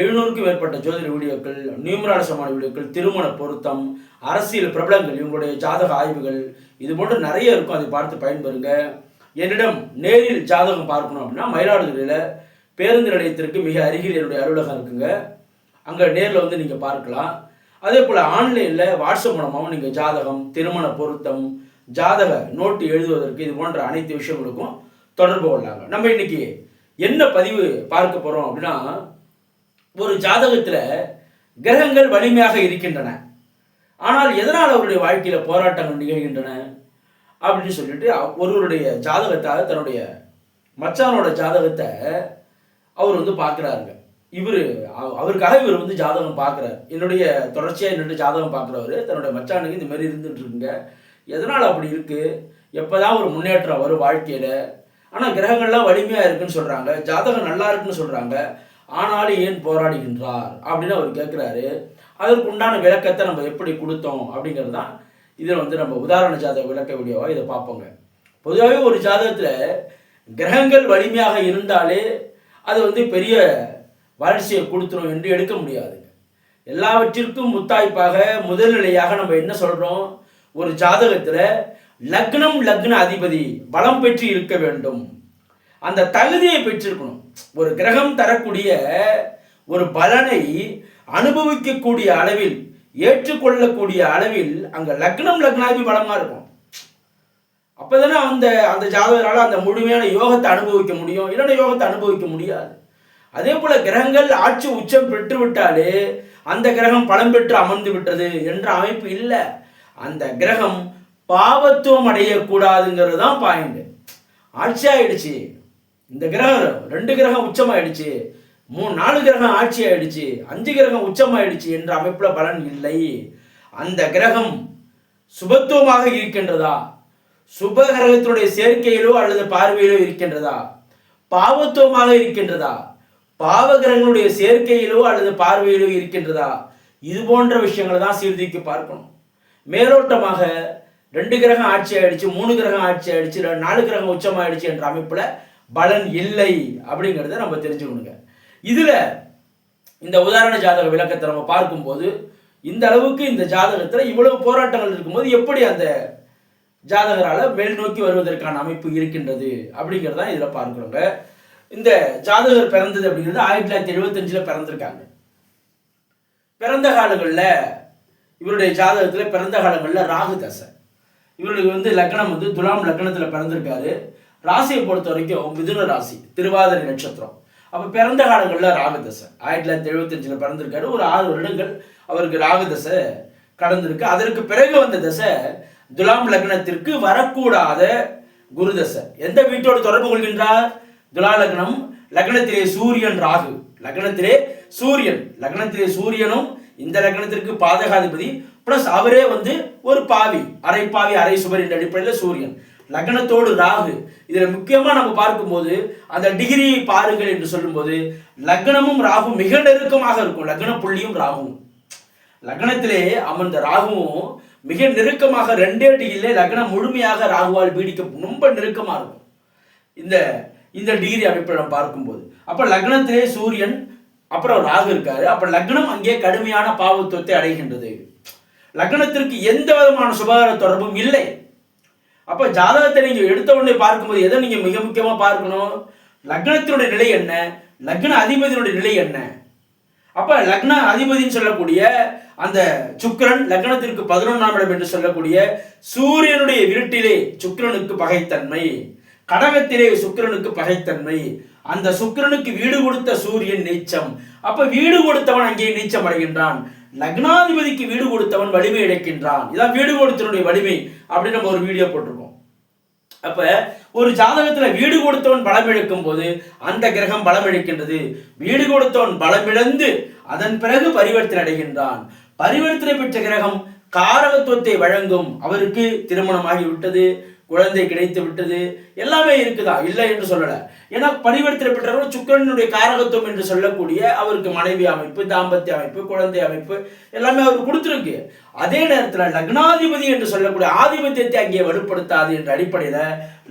எழுநூறுக்கும் மேற்பட்ட ஜோதிட வீடியோக்கள் நியூமராலசமான வீடியோக்கள் திருமண பொருத்தம் அரசியல் பிரபலங்கள் இவங்களுடைய ஜாதக ஆய்வுகள் இது போன்று நிறைய இருக்கும். அதை பார்த்து பயன்பெறுங்க. என்னிடம் நேரில் ஜாதகம் பார்க்கணும் அப்படின்னா மயிலாடுதுறையில் பேருந்து நிலையத்திற்கு மிக அருகில் என்னுடைய அலுவலகம் இருக்குங்க. அங்கே நேரில் வந்து நீங்கள் பார்க்கலாம். அதே போல் ஆன்லைனில் வாட்ஸ்அப் மூலமாகவும் நீங்கள் ஜாதகம் திருமண பொருத்தம் ஜாதக நோட்டு எழுதுவதற்கு இது போன்ற அனைத்து விஷயங்களுக்கும் தொடர்பு கொள்ளாங்க நம்ம இன்னைக்கு என்ன பதிவு பார்க்க போகிறோம் அப்படின்னா ஒரு ஜாதகத்தில் கிரகங்கள் வலிமையாக இருக்கின்றன. ஆனால் எதனால் அவருடைய வாழ்க்கையில் போராட்டங்கள் நிகழ்கின்றன? அப்படின்னு சொல்லிட்டு ஒருவருடைய ஜாதகத்தால் தன்னுடைய மச்சானோட ஜாதகத்தை அவர் வந்து பார்க்குறாருங்க. இவர் அவருக்காக இவர் வந்து ஜாதகம் பார்க்குறாரு. என்னுடைய தொடர்ச்சியாக என்னுடைய ஜாதகம் பார்க்குறவர் தன்னுடைய மச்சானுக்கு இந்த மாதிரி இருந்துட்டு இருக்குங்க. எதனால் அப்படி இருக்குது எப்போதான் ஒரு முன்னேற்றம் வரும் வாழ்க்கையில்? ஆனால் கிரகங்கள்லாம் வலிமையாக இருக்குன்னு சொல்கிறாங்க ஜாதகம் நல்லா இருக்குன்னு சொல்கிறாங்க ஆனாலும் ஏன் போராடுகின்றார்? அப்படின்னு அவர் கேட்குறாரு. அதற்கு உண்டான விளக்கத்தை நம்ம எப்படி கொடுத்தோம் அப்படிங்கிறது தான் இதில் வந்து நம்ம உதாரண ஜாதக விளக்க வீடியோவாக இதை பார்ப்போங்க. பொதுவாகவே ஒரு ஜாதகத்தில் கிரகங்கள் வலிமையாக இருந்தாலே அது வந்து பெரிய வளர்ச்சியை கொடுத்துரும் என்று எடுக்க முடியாது. எல்லாவற்றிற்கும் முத்தாய்ப்பாக முதல்நிலையாக நம்ம என்ன சொல்கிறோம் ஒரு ஜாதகத்தில் லக்னம் லக்ன அதிபதி பலம் பெற்று இருக்க வேண்டும். அந்த தகுதியை பெற்றிருக்கணும். ஒரு கிரகம் தரக்கூடிய ஒரு பலனை அனுபவிக்கக்கூடிய அளவில் ஏற்றுக்கொள்ளக்கூடிய அளவில் அங்க லக்னம் லக்னாதி பலமா இருக்கும். அப்பதானே அந்த அந்த ஜாதகரால் அந்த முழுமையான யோகத்தை அனுபவிக்க முடியும். இல்லைன்னா யோகத்தை அனுபவிக்க முடியாது. அதே போல கிரகங்கள் ஆட்சி உச்சம் பெற்று விட்டாலே அந்த கிரகம் பலம் பெற்று அமர்ந்து விட்டது என்ற அமைப்பு இல்லை. அந்த கிரகம் பாவத்துவம் அடையக்கூடாதுங்கிறது தான் பாயிண்ட் ஆட்சி ஆயிடுச்சு. இந்த கிரகம் ரெண்டு கிரகம் உச்சமாயிடுச்சு மூணு நாலு கிரகம் ஆட்சி ஆயிடுச்சு அஞ்சு கிரகம் உச்சமாயிடுச்சு என்ற அமைப்புல பலன் இல்லை. அந்த கிரகம் சுபத்துவமாக இருக்கின்றதா? சுப கிரகத்தினுடைய சேர்க்கையிலோ அல்லது பார்வையிலோ இருக்கின்றதா? பாவத்துவமாக இருக்கின்றதா? பாவ கிரகங்களுடைய சேர்க்கையிலோ அல்லது பார்வையிலோ இருக்கின்றதா? இது போன்ற விஷயங்களை தான் சீர்தூக்கி பார்க்கணும். மேலோட்டமாக ரெண்டு கிரகம் ஆட்சி ஆயிடுச்சு மூணு கிரகம் ஆட்சி ஆயிடுச்சு நாலு கிரகம் உச்சமாயிடுச்சு என்ற அமைப்புல பலன் இல்லை அப்படிங்கிறத நம்ம தெரிஞ்சுக்கணுங்க. இதுல இந்த உதாரண ஜாதக விளக்கத்தை நம்ம பார்க்கும்போது இந்த அளவுக்கு இந்த ஜாதகத்துல இவ்வளவு போராட்டங்கள் இருக்கும்போது எப்படி அந்த ஜாதகரால மேல் நோக்கி வருவதற்கான அமைப்பு இருக்கின்றது அப்படிங்கிறது தான் இதுல பார்க்குறோங்க. இந்த ஜாதகர் பிறந்தது அப்படிங்கிறது ஆயிரத்தி தொள்ளாயிரத்தி எழுபத்தஞ்சில் பிறந்திருக்காங்க. பிறந்த காலங்களில் இவருடைய ஜாதகத்தில் பிறந்த காலங்களில் ராகு தசை. இவருக்கு வந்து லக்னம் வந்து துலாம் லக்னத்தில் பிறந்திருக்காரு. ராசியை பொறுத்த வரைக்கும் மிதுன ராசி திருவாதிரை நட்சத்திரம். அப்போ பிறந்த காலங்களில் ராகதசை. ஆயிரத்தி தொள்ளாயிரத்தி எழுபத்தஞ்சில் பிறந்திருக்காரு. ஒரு ஆறு வருடங்கள் அவருக்கு ராகதசை கடந்திருக்கு. அதற்கு பிறகு வந்த தசை துலாம் லக்னத்திற்கு வரக்கூடாத குரு தசை எந்த வீட்டோடு தொடர்பு கொள்கின்றார்? துலா லக்னம் லக்னத்திலே சூரியன் ராகு. லக்னத்திலே சூரியன். லக்னத்திலே சூரியனும் இந்த லக்னத்திற்கு பாதகாதிபதி. பிளஸ் அவரே வந்து ஒரு பாவி அரை பாவி அரை சுவர் என்ற அடிப்படையில் சூரியன். லக்னத்தோடு ராகு. இதில் முக்கியமாக நம்ம பார்க்கும்போது அந்த டிகிரி பாருங்கள் என்று சொல்லும்போது லக்னமும் ராகும் மிக நெருக்கமாக இருக்கும். லக்ன புள்ளியும் ராகும். லக்னத்திலே அமர்ந்த ராகுவும் மிக நெருக்கமாக ரெண்டே டிகிரியிலே லக்னம் முழுமையாக ராகுவால் பீடிக்க ரொம்ப நெருக்கமாக இருக்கும். இந்த இந்த டிகிரி அமைப்பை நம்ம பார்க்கும்போது. அப்போ லக்னத்திலே சூரியன் அப்புறம் ராகு இருக்காரு. அப்போ லக்னம் அங்கே கடுமையான பாவத்துவத்தை அடைகின்றது. லக்னத்திற்கு எந்த விதமான சுபகார தொடர்பும் இல்லை. அப்ப ஜாதகத்தை நீங்கள் எடுத்த உடனே பார்க்கும்போது எதை நீங்கள் மிக முக்கியமா பார்க்கணும்? லக்னத்தினுடைய நிலை என்ன? லக்ன அதிபதியினுடைய நிலை என்ன? அப்ப லக்ன அதிபதின்னு சொல்லக்கூடிய அந்த சுக்கிரன் லக்னத்திற்கு பதினொன்றாம் இடம் என்று சொல்லக்கூடிய சூரியனுடைய இருட்டிலே சுக்கிரனுக்கு பகைத்தன்மை கடகத்திலே சுக்கிரனுக்கு பகைத்தன்மை. அந்த சுக்கிரனுக்கு வீடு கொடுத்த சூரியன் நீச்சம். அப்ப வீடு கொடுத்தவன் அங்கே நீச்சம் அடைகின்றான். லக்னாதிபதிக்கு வீடு கொடுத்தவன் வலிமை இழக்கின்றான். இதான் வீடு கொடுத்தவனுடைய வலிமை அப்படின்னு நம்ம ஒரு வீடியோ போட்டிருக்கோம். அப்ப ஒரு ஜாதகத்துல வீடு கொடுத்தவன் பலம் இழக்கும் போது அந்த கிரகம் பலம் இழக்கின்றது. வீடு கொடுத்தவன் பலம் இழந்து அதன் பிறகு பரிவர்த்தனை அடைகின்றான். பரிவர்த்தனை பெற்ற கிரகம் காரகத்துவத்தை வழங்கும் அவருக்கு திருமணமாகிவிட்டது. குழந்தை கிடைத்து விட்டது. எல்லாமே இருக்குதா? இல்லை என்று சொல்லல. ஏன்னா பரிவர்த்தனை பெற்றவர் சுக்கிரனுடைய காரகத்துவம் என்று சொல்லக்கூடிய அவருக்கு மனைவி அமைப்பு தாம்பத்திய அமைப்பு குழந்தை அமைப்பு எல்லாமே அவர் கொடுத்துருக்கு. அதே நேரத்தில் லக்னாதிபதி என்று சொல்லக்கூடிய ஆதிபத்தியத்தை அங்கே வலுப்படுத்தாது என்ற அடிப்படையில்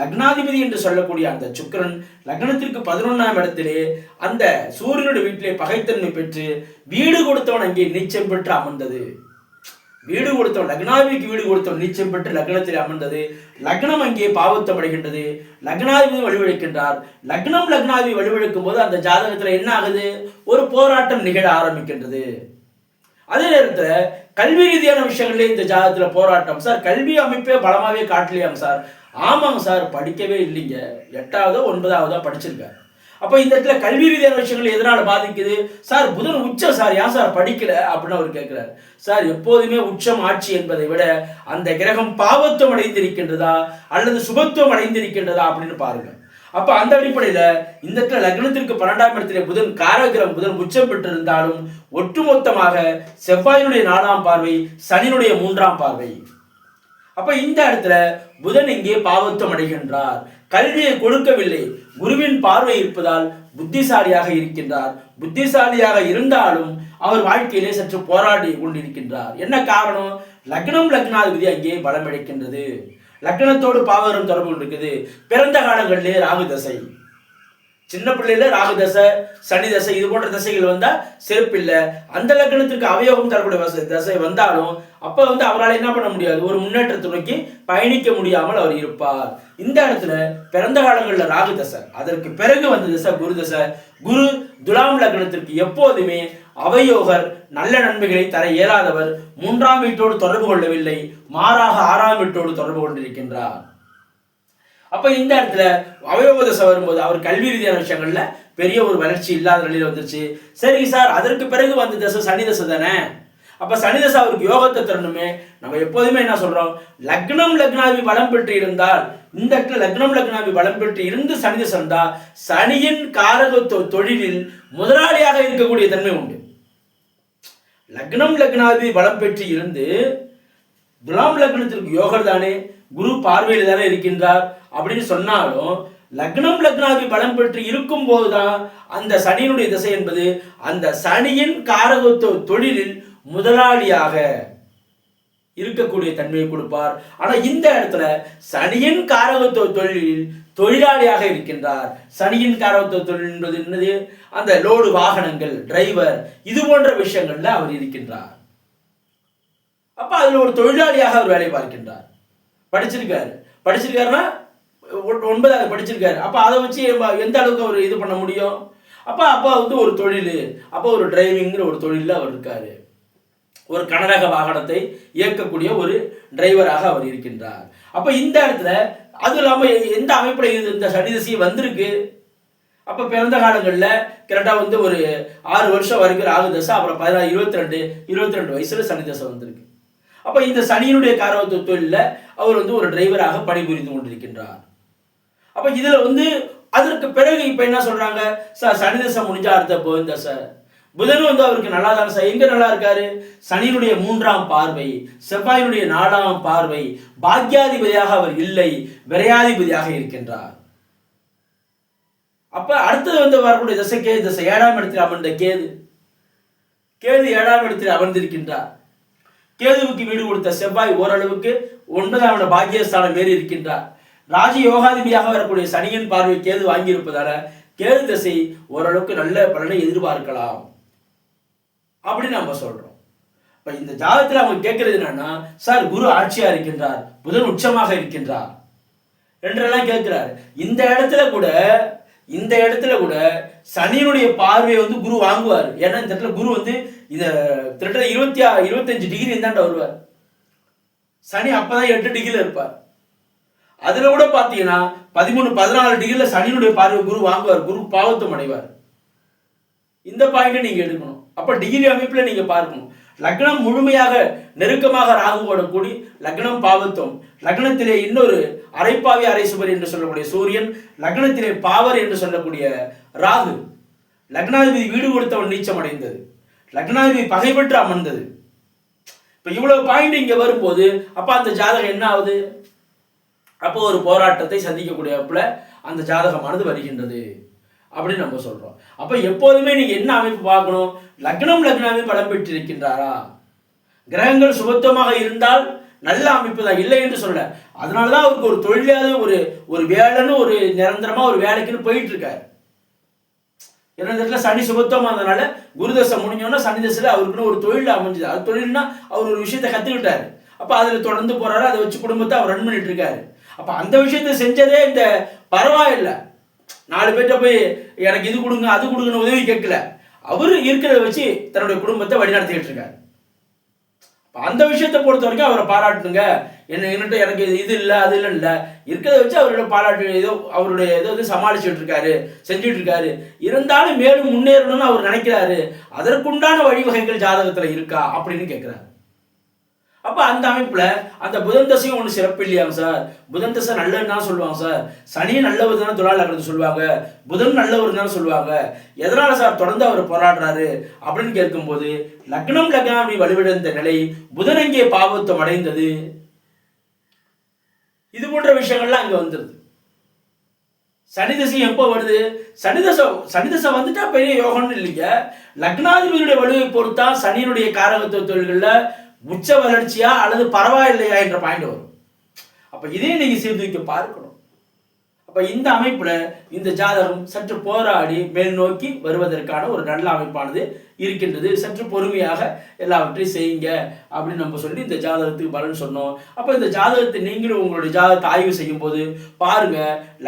லக்னாதிபதி என்று சொல்லக்கூடிய அந்த சுக்கிரன் லக்னத்திற்கு பதினொன்றாம் இடத்திலே அந்த சூரியனுடைய வீட்டிலே பகைத்தன்மை பெற்று வீடு கொடுத்தவன் அங்கே நீச்சம் பெற்று அமர்ந்தது. வீடு கொடுத்தோம் லக்னாதிபதிக்கு வீடு கொடுத்தோம் நீச்சம் பெற்று லக்னத்தில் அமர்ந்தது. லக்னம் அங்கே பாவத்தம் அடைகின்றது லக்னாதிபதி வலுவிழக்கின்றார் லக்னம் லக்னாதிபதி வலுவிழக்கும் போது அந்த ஜாதகத்தில் என்ன ஆகுது? ஒரு போராட்டம் நிகழ ஆரம்பிக்கின்றது. அதே நேரத்தில் கல்வி ரீதியான விஷயங்கள்லேயே இந்த ஜாதகத்தில் போராட்டம். சார் கல்வி அமைப்பே பலமாகவே காட்டலையாங்க சார். ஆமாங்க சார் படிக்கவே இல்லைங்க. எட்டாவதோ ஒன்பதாவதோ படிச்சிருக்காரு. அப்போ இந்த இடத்துல கல்வி ரீதியான விஷயங்கள் எதனால பாதிக்குது? சார் புதன் உச்சம் சார். ஏன் சார் படிக்கல? அப்படின்னு அவர் கேட்கிறார். சார் எப்போதுமே உச்சம் ஆட்சி என்பதை விட அந்த கிரகம் பாவத்துவம் அடைந்திருக்கின்றதா? அல்லது சுபத்துவம் அடைந்திருக்கின்றதா? அப்படின்னு பாருங்க அப்ப அந்த அடிப்படையில இந்த இடத்துல லக்னத்திற்கு பன்னெண்டாம் இடத்திலே புதன் காரகிரம் புதன் உச்சம் பெற்றிருந்தாலும் ஒட்டுமொத்தமாக செவ்வாயினுடைய நாலாம் பார்வை சனியினுடைய மூன்றாம் பார்வை. அப்ப இந்த இடத்துல புதன் இங்கே பாவத்துவம் அடைகின்றார். கல்வியை கொடுக்கவில்லை. குருவின் பார்வை இருப்பதால் புத்திசாலியாக இருக்கின்றார். புத்திசாலியாக இருந்தாலும் அவர் வாழ்க்கையிலே சற்று போராடி கொண்டிருக்கின்றார். என்ன காரணம்? லக்னம் லக்னாதிபதி அங்கே பலம் அடைக்கின்றது லக்னத்தோடு பாவகரம் தொடர்பு கொண்டிருக்குது. பிறந்த காலங்களிலே ராகு தசை. சின்ன பிள்ளையில ராகு தசை சனி தசை இது போன்ற தசைகள் வந்தா சிறப்பில்லை அந்த லக்னத்திற்கு அவயோகம் தரக்கூடிய தசை வந்தாலும் அப்ப வந்து அவரால் என்ன பண்ண முடியாது? ஒரு முன்னேற்றத்தை நோக்கி பயணிக்க முடியாமல் அவர் இருப்பார். இந்த இடத்துல பிறந்த காலங்களில் ராகு தசை அதற்கு பிறகு வந்த தசை குரு தசை. குரு துலாம் லக்னத்திற்கு எப்போதுமே அவயோகர் நல்ல நன்மைகளை தர இயலாதவர். மூன்றாம் வீட்டோடு தொடர்பு கொள்ளவில்லை. மாறாக ஆறாம் வீட்டோடு தொடர்பு கொண்டிருக்கின்றார். அப்போ இந்த இடத்துல அவயோக தசை வரும்போது அவர் கல்வி ரீதியான விஷயங்கள்ல பெரிய ஒரு வளர்ச்சி இல்லாத நிலையில் வந்துருச்சு. சரி சார் அதற்கு பிறகு வந்த தசை சனி தசை தானே? அப்ப சனிதசை அவருக்கு யோகத்தை தரணுமே. நம்ம எப்போதுமே என்ன சொல்றோம்? லக்னம் லக்னாபி பலம் பெற்று இருந்தால் இந்த இடத்துல லக்னம் லக்னாபி பலம் பெற்று இருந்து சனிதசை இருந்தால் இருந்தா சனியின் காரகத்துவ தொழிலில் முதலாளியாக இருக்கக்கூடிய தன்மை உண்டு. லக்னம் லக்னாதி பலம் பெற்று இருந்து துலாம் லக்னத்திற்கு யோகர் தானே? குரு பார்வையில் தானே இருக்கின்றார். அப்படின்னு சொன்னாலும் லக்னம் லக்னாதி பலம் பெற்று இருக்கும் போதுதான் அந்த சனியினுடைய திசை என்பது அந்த சனியின் காரகத்துவ தொழிலில் முதலாளியாக இருக்கக்கூடிய தன்மையை கொடுப்பார். ஆனா இந்த இடத்துல சனியின் காரகத்துவ தொழிலில் தொழிலாளியாக இருக்கின்றார். சனியின் காரகத்துவ தொழில் என்பது என்னது? அந்த லோடு வாகனங்கள் டிரைவர் இது போன்ற விஷயங்கள்ல அவர் இருக்கின்றார். அப்ப அதுல ஒரு தொழிலாளியாக அவர் வேலை பார்க்கின்றார். படிச்சிருக்காரு. படிச்சிருக்காருன்னா ஒன்பதாவது படிச்சிருக்காரு. அப்போ அதை வச்சு எந்த அளவுக்கு அவர் இது பண்ண முடியும்? அப்போ அப்பா வந்து ஒரு தொழில். அப்போ ஒரு டிரைவிங்கிற ஒரு தொழிலில் அவர் இருக்கார். ஒரு கனரக வாகனத்தை இயக்கக்கூடிய ஒரு டிரைவராக அவர் இருக்கின்றார். அப்போ இந்த இடத்துல அது இல்லாமல் எந்த அமைப்பில் இது இந்த சனிதசி வந்திருக்கு? அப்போ பிறந்த காலங்களில் கரெக்டாக வந்து ஒரு ஆறு வருஷம் வரைக்கும் ராகு தசை அப்புறம் பதினாறு இருபத்தி ரெண்டு இருபத்தி ரெண்டு வயசில் சனி தசை வந்திருக்கு. அப்போ இந்த சனியினுடைய காரகத்துவ தொழிலில் அவர் வந்து ஒரு டிரைவராக பணிபுரிந்து கொண்டிருக்கின்றார். அப்ப இதுல வந்து அதற்கு பிறகு இப்ப என்ன சொல்றாங்க? சார் சனி தசை முடிஞ்சா அடுத்த புதன் சார் புதன் வந்து அவருக்கு நல்லா தானே சார்? எங்க நல்லா இருக்காரு? சனியினுடைய மூன்றாம் பார்வை செவ்வாயினுடைய நாலாம் பார்வை பாக்யாதிபதியாக அவர் இல்லை விரையாதிபதியாக இருக்கின்றார். அப்ப அடுத்தது வந்து வரக்கூடிய தசை கேது தசை ஏழாம் இடத்தில் அமர்ந்த கேது. கேது ஏழாம் இடத்தில் அமர்ந்திருக்கின்றார். கேதுவுக்கு வீடு கொடுத்த செவ்வாய் ஓரளவுக்கு ஒன்பதாம் பாக்கியஸ்தானம் ஏறி இருக்கின்றார். ராஜ யோகாதிபதியாக வரக்கூடிய சனியின் பார்வை கேது வாங்கியிருப்பதால கேது தசை ஓரளவுக்கு நல்ல பலனை எதிர்பார்க்கலாம். அப்படின்னு நம்ம சொல்றோம். இப்ப இந்த ஜாதகத்துல அவங்க கேட்கறது என்னன்னா சார் குரு ஆட்சியா இருக்கின்றார் புதன் உச்சமாக இருக்கின்றார். என்றெல்லாம் கேட்கிறார் இந்த இடத்துல கூட இந்த இடத்துல கூட சனியினுடைய பார்வையை வந்து குரு வாங்குவார். ஏன்னா இந்த இடத்துல குரு வந்து இந்த திட்ட இருபத்தி ஆ இருபத்தஞ்சு டிகிரி இருந்தாண்ட வருவார். சனி அப்பதான் எட்டு டிகிரில இருப்பார். அதுல கூட பாத்தீங்கன்னா பதிமூணு பதினாலு டிகிரியில் சனியினுடைய பார்வை குரு வாங்குவார். குரு பாவத்தம் அடைவார். இந்த பாயிண்ட்டை நீங்க எடுக்கணும். அப்ப டிகிரி அமைப்புல நீங்க பார்க்கணும். லக்னம் முழுமையாக நெருக்கமாக ராகுவோட கூடி லக்னம் பாவத்துவம் லக்னத்திலே இன்னொரு அரைப்பாவி அரைசுவர் என்று சொல்லக்கூடிய சூரியன் லக்னத்திலே பாவர் என்று சொல்லக்கூடிய ராகு. லக்னாதிபதி வீடு கொடுத்தவன் நீச்சம் அடைந்தது. லக்னாதிபதி பகை பெற்று அமர்ந்தது. இப்போ இவ்வளவு பாயிண்ட் இங்கே வரும்போது அப்போ அந்த ஜாதகம் என்ன ஆகுது? அப்போ ஒரு போராட்டத்தை சந்திக்கக்கூடியப்பில் அந்த ஜாதகமானது வருகின்றது அப்படின்னு நம்ம சொல்றோம். அப்போ எப்போதுமே நீங்க என்ன அமைப்பு பார்க்கணும்? லக்னம் லக்னாவே பலம் பெற்றிருக்கின்றாரா? கிரகங்கள் சுபத்துவமாக இருந்தால் நல்ல அமைப்பு தான். இல்லை என்று சொல்ல அதனால தான் அவருக்கு ஒரு தொழிலாவது ஒரு ஒரு வேலைன்னு ஒரு நிரந்தரமா ஒரு வேலைக்குன்னு போயிட்டு இருக்காரு இடத்துல சனி சுபத்துவமாக அதனால குருதசை முடிஞ்சோன்னா சனி தசையில் அவருக்குன்னு ஒரு தொழில் அமைஞ்சது. அது தொழில்னா அவர் ஒரு விஷயத்தை கற்றுக்கிட்டாரு அப்போ அதில் தொடர்ந்து போறாரு. அதை வச்சு குடும்பத்தை அவர் ரன் பண்ணிட்டு இருக்காரு. அப்போ அந்த விஷயத்தை செஞ்சதே இந்த பரவாயில்லை. நாலு பேர்கிட்ட போய் எனக்கு இது கொடுங்க அது கொடுங்கன்னு உதவி கேட்கல. அவர் இருக்கிறத வச்சு தன்னுடைய குடும்பத்தை வழிநடத்திக்கிட்டு இருக்காரு. அந்த விஷயத்தை பொறுத்த வரைக்கும் அவரை பாராட்டுங்க. என்ன என்னட்ட எனக்கு இது இது இல்லை அது இல்லை இல்லை. இருக்கிறத வச்சு அவரோட பாராட்டு ஏதோ அவருடைய ஏதோ வந்து சமாளிச்சுட்டு இருக்காரு செஞ்சுட்டு இருக்காரு. இருந்தாலும் மேலும் முன்னேறணும்னு அவர் நினைக்கிறாரு. அதற்குண்டான வழிவகைகள் ஜாதகத்தில் இருக்கா அப்படின்னு கேட்குறாரு. அப்ப அந்த அமைப்புல அந்த புதன் தசையும் ஒண்ணு சிறப்பு இல்லையாங்க சார்? புதன் தசை நல்லதுன்னு தான் சொல்லுவாங்க சார். சனி நல்லவர் தானே தொழிலாளர்கள் சொல்லுவாங்க. புதன் நல்லவர் தானே சொல்லுவாங்க. எதனால சார் தொடர்ந்து அவர் போராடுறாரு அப்படின்னு கேட்கும்போது லக்னம் லக்னாமி வலுவிழந்த நிலை புதன் எங்கே பாவத்தம் அடைந்தது. இது போன்ற விஷயங்கள்லாம் அங்க வந்துருது. சனி எப்போ வருது? சனி தசை சனி தசை வந்துட்டா பெரிய யோகம்னு இல்லைங்க. லக்னாதிபதியுடைய வலுவை பொறுத்தா சனியினுடைய காரகத்துவ தொழில்களில் உச்ச வளர்ச்சியா அல்லது பரவாயில்லையா என்ற பாயிண்ட் வரும். அப்ப இதையும் நீங்க சீர்தூக்கி பார்க்கணும். அப்ப இந்த அமைப்புல இந்த ஜாதகம் சற்று போராடி மேல் நோக்கி வருவதற்கான ஒரு நல்ல அமைப்பானது இருக்கின்றது. சற்று பொறுமையாக எல்லாவற்றையும் செய்யுங்க அப்படின்னு நம்ம சொல்லி இந்த ஜாதகத்துக்கு பலன் சொன்னோம். அப்ப இந்த ஜாதகத்தை நீங்களும் உங்களுடைய ஜாதகத்தை ஆய்வு செய்யும் போது பாருங்க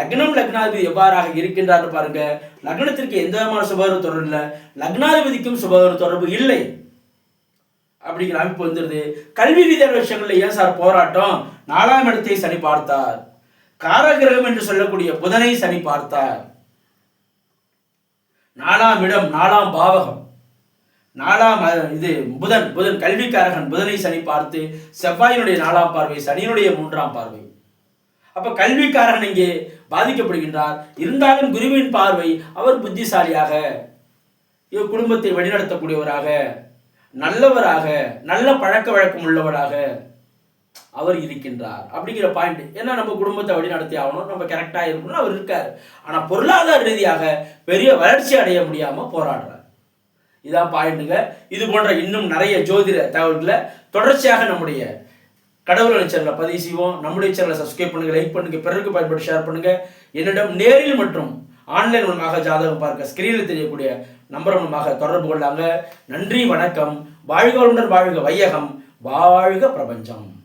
லக்னம் லக்னாதிபதி எவ்வாறாக இருக்கின்றார்னு பாருங்க. லக்னத்திற்கு எந்த விதமான சுபகர தொடர்பு இல்லை. லக்னாதிபதிக்கும் சுபகர தொடர்பு இல்லை. அப்படிங்கிற அமைப்பு வந்துருது. கல்வி ரீதியான விஷயங்கள்ல ஏன் சார் போராட்டம்? நாலாம் இடத்தை சனி பார்த்தார். காரகிரகம் என்று சொல்லக்கூடிய புதனை சனி பார்த்தார். நாலாம் இடம் நாலாம் பாவகம். நாலாம் இது புதன் புதன் கல்விக்காரகன் புதனை சனி பார்த்து செவ்வாயினுடைய நாலாம் பார்வை சனியினுடைய மூன்றாம் பார்வை. அப்ப கல்விக்காரகன் இங்கே பாதிக்கப்படுகின்றார். இருந்தாலும் குருவின் பார்வை அவர் புத்திசாலியாக குடும்பத்தை வழிநடத்தக்கூடியவராக. நல்லவராக நல்ல பழக்க வழக்கம் உள்ளவராக அவர் இருக்கின்றார். அப்படிங்கிற பாயிண்ட் ஏன்னா நம்ம குடும்பத்தை வழி நடத்தி ஆகணும். நம்ம கரெக்டாக இருக்கணும்னு அவர் இருக்கார். ஆனால் பொருளாதார ரீதியாக பெரிய வளர்ச்சி அடைய முடியாமல் போராடுறார். இதான் பாயிண்ட்டுங்க இது போன்ற இன்னும் நிறைய ஜோதிட தகவல்களை தொடர்ச்சியாக நம்முடைய கடவுள் சேனலை பதிவு செய்வோம். நம்முடைய சேனலை சப்ஸ்கிரைப் பண்ணுங்கள் லைக் பண்ணுங்கள் பிறருக்கு பயன்பட்டு ஷேர் பண்ணுங்கள் என்னிடம் நேரில் மற்றும் ஆன்லைன் மூலமாக ஜாதகம் பார்க்க ஸ்கிரீனில் தெரியக்கூடிய நம்பர் மூலமாக தொடர்பு கொள்ளாங்க. நன்றி வணக்கம். வாழ்க வாழ்க வையகம். வாழ்க பிரபஞ்சம்.